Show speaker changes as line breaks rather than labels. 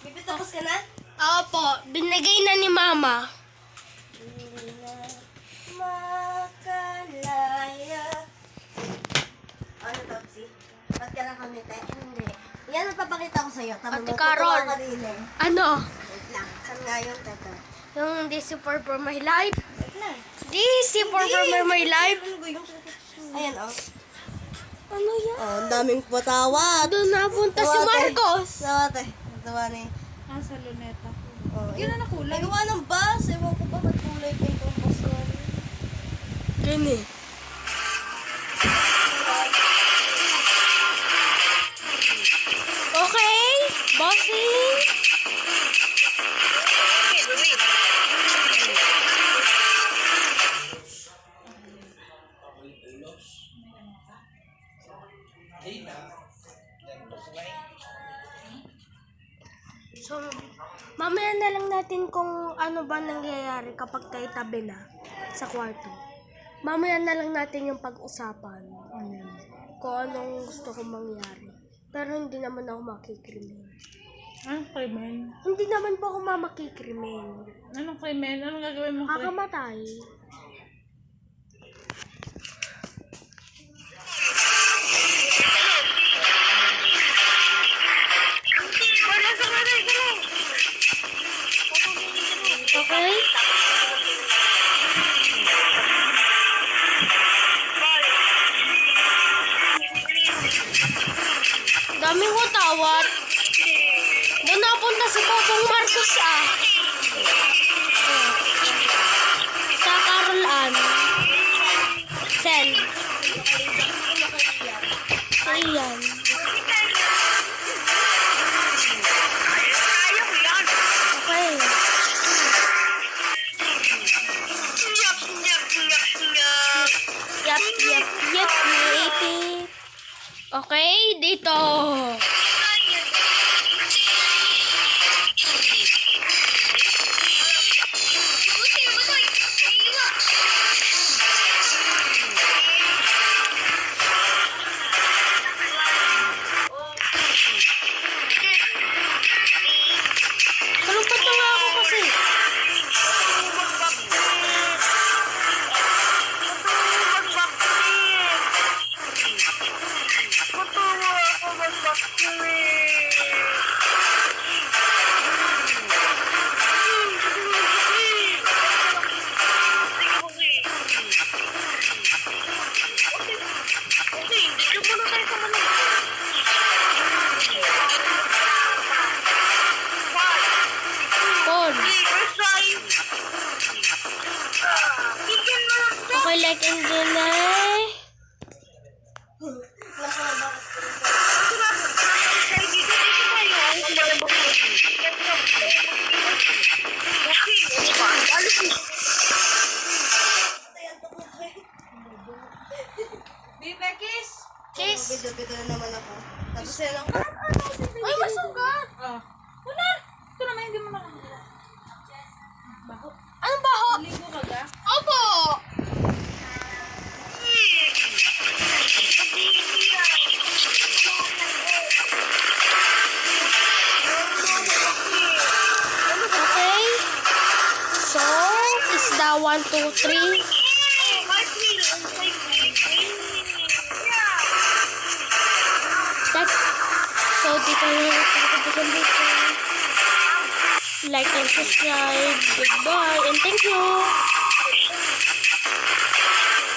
Bibi, tapos ka na?
Opo, binigay na ni Mama.
Makalaya. Ano, Topsy? Ba't ka lang kami, te? Hindi. Yan ang papakita ko sa'yo. Tama
Ate Carol.
eh.
Ano?
Wait lang. Saan nga yung tata?
Yung This is for, for my life.
Wait lang.
This is for, for my, life.
Ayan, oh. Oh, ang daming patawad.
Doon napunta si. Marcos.
Tawa, te. Tawa ni.
Ah, sa luneta.
Oh,
Yun na nakulay.
Nagawa ng bus. Ewan ko ba ba't kulay pink yung bus na rin?
Gini. So, mamaya na lang natin kung ano ba nangyayari kapag tayo tabi na sa kwarto. Mamaya na lang natin yung pag-usapan. Ano, kung anong gusto kong mangyari. Pero hindi naman ako makikrimen.
Ah, krimen.
Hindi naman po ako mamakikrimen.
Anong krimen? Anong gagawin mo?
Kakamatay. Utawat. Doon napunta si Bobong Marcos ah. Sa Carol Ann. Sen. Sa iyan. Okay. Yap, yap, yap, yap. Okay, dito. Like and deny.
Bibekis!
Kiss.
Bidyo-bidyo na naman ako. Tapos yan ako.
The one, two, three. That, so, dito na lang tayo dito. Like and subscribe. Goodbye and thank you.